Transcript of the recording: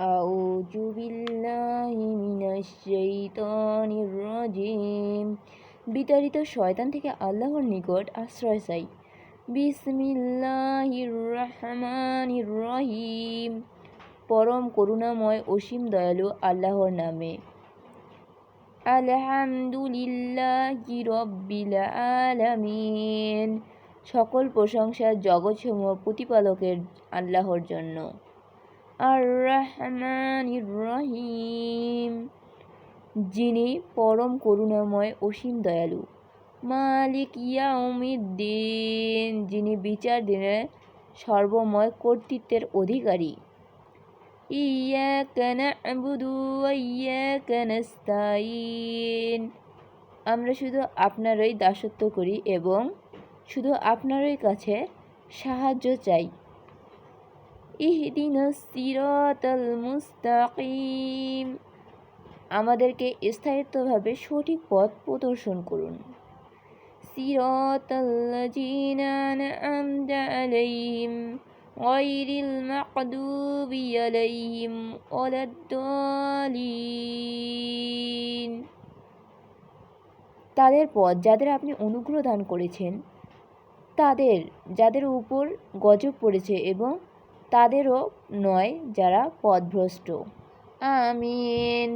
أعوذ بالله من الشيطان الرجيم বিতাড়িত শয়তান থেকে আল্লাহর নিকট আশ্রয় চাই বিসমিল্লাহির রহমানির রহিম পরম করুণাময় অসীম দয়ালু আল্লাহর নামে আলহামদুলিল্লাহি রব্বিল আলামিন সকল প্রশংসা জগৎসমূহ প্রতিপালকের আল্লাহর জন্য আর রহিম যিনি পরম করুণাময় অসীম দয়ালু। মালিক ইয়াউমিদ্দিন, যিনি বিচার দিনে সর্বময় কর্তৃত্বের অধিকারী। ইয়াকা না'বুদু ওয়া ইয়াকা আমরা শুধু আপনারই দাসত্ব করি এবং শুধু আপনারই কাছে সাহায্য চাই। ইহদিনাস সিরাতাল মুস্তাকিম। আমাদেরকে স্থায়িত্বভাবে সঠিক পথ প্রদর্শন করুন। ওয়ালাদ-দালিন তাদের পথ যাদের আপনি অনুগ্রহ দান করেছেন, তাদের, যাদের উপর গজব পড়েছে এবং তাদেরও নয় যারা পথভ্রষ্ট আমিন।